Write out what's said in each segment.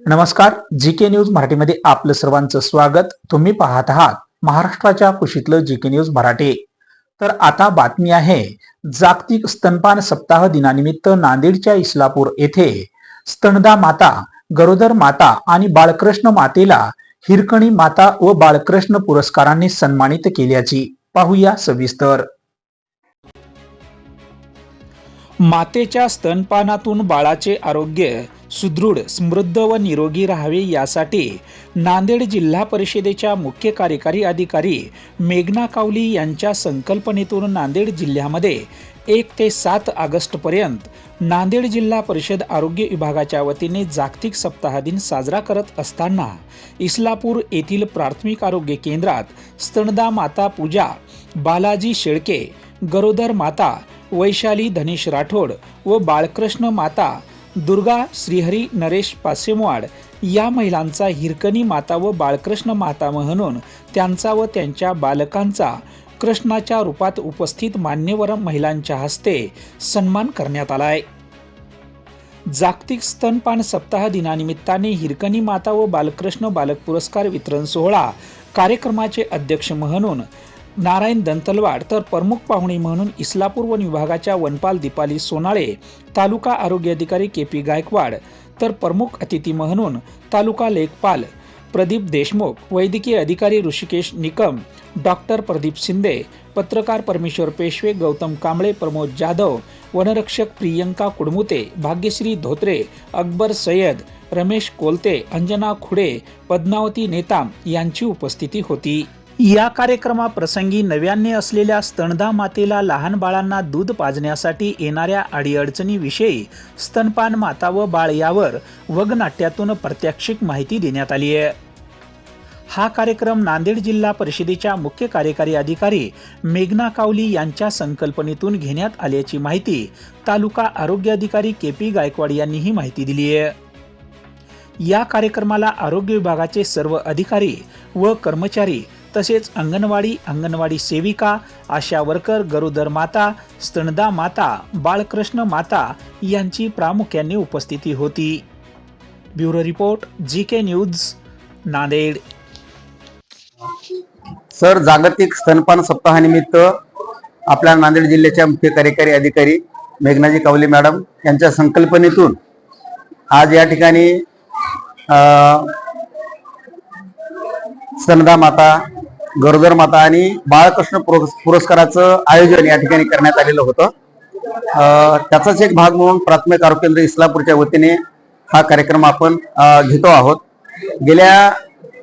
नमस्कार जी K news मराठीमध्ये आपलं सर्वांचं स्वागत. तुम्ही पाहत आहात महाराष्ट्राच्या कुशीतलं जी के न्यूज मराठी. तर आता बातमी आहे जागतिक स्तनपान सप्ताह दिनानिमित्त नांदेडच्या इस्लापूर येथे स्तनदा माता गरोदर माता आणि बाळकृष्ण मातेला हिरकणी माता व बाळकृष्ण पुरस्कारांनी सन्मानित केल्याची पाहूया सविस्तर. मातेच्या स्तनपानातून बाळाचे आरोग्य सुदृढ समृद्ध व निरोगी राहावे यासाठी नांदेड जिल्हा परिषदेच्या मुख्य कार्यकारी अधिकारी मेघना कावली यांच्या संकल्पनेतून नांदेड जिल्ह्यामध्ये एक ते सात ऑगस्टपर्यंत नांदेड जिल्हा परिषद आरोग्य विभागाच्या वतीने जागतिक सप्ताह दिन साजरा करत असताना इस्लापूर येथील प्राथमिक आरोग्य केंद्रात स्तनदा माता पूजा बालाजी शेळके गरोदर माता वैशाली धनेश राठोड व बाळकृष्ण माता दुर्गा श्रीहरी नरेश पासेमवाड या महिलांचा हिरकणी माता व बाळकृष्ण माता म्हणून त्यांचा व त्यांच्या बालकांचा कृष्णाच्या रूपात उपस्थित मान्यवर महिलांच्या हस्ते सन्मान करण्यात आलाय जागतिक स्तनपान सप्ताह दिनानिमित्ताने हिरकणी माता व बालकृष्ण बालक पुरस्कार वितरण सोहळा कार्यक्रमाचे अध्यक्ष म्हणून नारायण दंतलवाड तर प्रमुख पाहुणे म्हणून इस्लापूर वन विभागाच्या वनपाल दीपाली सोनाळे तालुका आरोग्य अधिकारी के पी गायकवाड तर प्रमुख अतिथी म्हणून तालुका लेखपाल प्रदीप देशमुख वैद्यकीय अधिकारी ऋषिकेश निकम डॉक्टर प्रदीप शिंदे पत्रकार परमेश्वर पेशवे गौतम कांबळे प्रमोद जाधव वनरक्षक प्रियंका कुडमुते भाग्यश्री धोत्रे अकबर सय्यद रमेश कोलते अंजना खुडे पद्मावती नेताम यांची उपस्थिती होती. या कार्यक्रमाप्रसंगी नव्याने असलेल्या स्तनदा मातेला लहान बाळांना दूध पाजण्यासाठी येणाऱ्या अडीअडचणीविषयी स्तनपान माता व बाळ यावर वगनाट्यातून प्रात्यक्षिक माहिती देण्यात आली आहे. हा कार्यक्रम नांदेड जिल्हा परिषदेच्या मुख्य कार्यकारी अधिकारी मेघना कावली यांच्या संकल्पनेतून घेण्यात आल्याची माहिती तालुका आरोग्य अधिकारी के पी गायकवाड यांनी ही माहिती दिली आहे. या कार्यक्रमाला आरोग्य विभागाचे सर्व अधिकारी व कर्मचारी तसेच अंगणवाडी अंगणवाडी सेविका आशा वर्कर गरोदर माता स्तनदा माता बाळकृष्ण माता यांची प्रामुख्याने उपस्थिती होती. Bureau report G K news Nanded. Sir जागतिक स्तनपान सप्ताहानिमित्त आपल्या नांदेड जिल्ह्याच्या मुख्य कार्यकारी अधिकारी मेघनाजी कावले मॅडम यांच्या संकल्पनेतून आज या ठिकाणी स्तनदा माता गरोदर माता आणि बाळकृष्ण पुरस्- पुरस्काराचं आयोजन या ठिकाणी करण्यात आलेलं होतं. त्याचाच एक भाग म्हणून प्राथमिक आरोग्य केंद्र इस्लापूरच्या वतीने हा कार्यक्रम आपण घेतो आहोत. गेल्या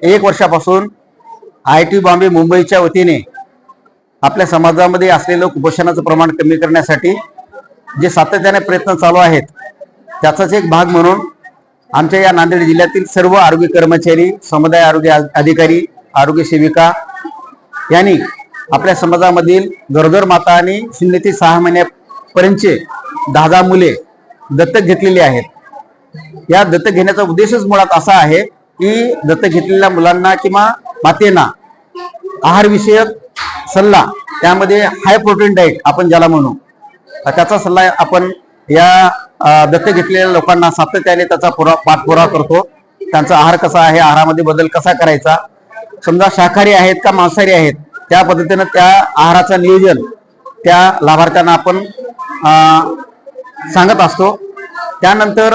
एक वर्षापासून आय टी बॉम्बे मुंबईच्या वतीने आपल्या समाजामध्ये असलेलं कुपोषणाचं प्रमाण कमी करण्यासाठी जे सातत्याने प्रयत्न चालू आहेत त्याचाच एक भाग म्हणून आमच्या या नांदेड जिल्ह्यातील सर्व आरोग्य कर्मचारी समुदाय आरोग्य अधिकारी आरोग्य सेविका यांनी आपल्या समाजामधील गरोदर माता आणि शून्य ते सहा महिन्यापर्यंतचे दहा दहा मुले दत्तक घेतलेली आहेत. या दत्तक घेण्याचा उद्देशच मुळात असा आहे की दत्तक घेतलेल्या मुलांना किंवा मातेना आहारविषयक सल्ला त्यामध्ये हाय प्रोटीन डाएट आपण ज्याला म्हणू त्याचा सल्ला आपण या दत्तक घेतलेल्या लोकांना सातत्याने त्याचा पुरा पाठपुरावा करतो. त्यांचा आहार कसा आहे आहारामध्ये बदल कसा करायचा समजा शाकाहारी आहेत का मांसाहारी आहेत त्या पद्धतीनं त्या आहाराचं नियोजन त्या लाभार्थ्यांना आपण सांगत असतो. त्यानंतर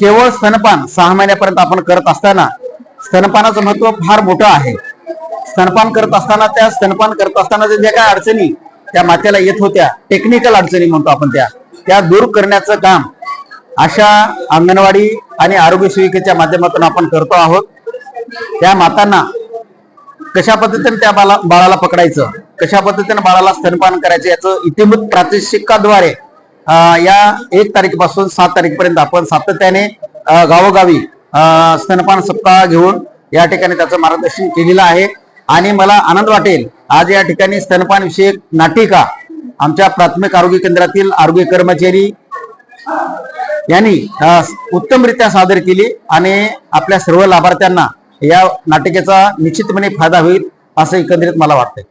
केवळ स्तनपान सहा महिन्यापर्यंत आपण करत असताना स्तनपानाचं महत्त्व फार मोठं आहे. स्तनपान करत असताना त्या स्तनपान करत असताना ज्या काय अडचणी त्या मातेला येत होत्या टेक्निकल अडचणी म्हणतो आपण त्या त्या दूर करण्याचं काम अशा अंगणवाडी आणि आरोग्य सेविकेच्या माध्यमातून आपण करतो आहोत. त्या मातांना कशा पद्धतीने त्या बाला बाळाला पकडायचं? कशा पद्धतीने बाळाला स्तनपान करायचं? याचं इतिमृत प्रात्यक्षिकाद्वारे या एक तारखेपासून सात तारीखपर्यंत आपण सातत्याने गावोगावी अं, स्तनपान सप्ताह घेऊन या ठिकाणी त्याचं मार्गदर्शन केलेलं आहे. आणि मला आनंद वाटेल आज या ठिकाणी स्तनपान विषयक नाटिका आमच्या प्राथमिक आरोग्य केंद्रातील आरोग्य कर्मचारी यांनी उत्तमरित्या सादर केली. आणि आपल्या सर्व लाभार्थ्यांना या नाटिकेचा निश्चितपणे फायदा होईल असं एकंदरीत मला वाटतंय.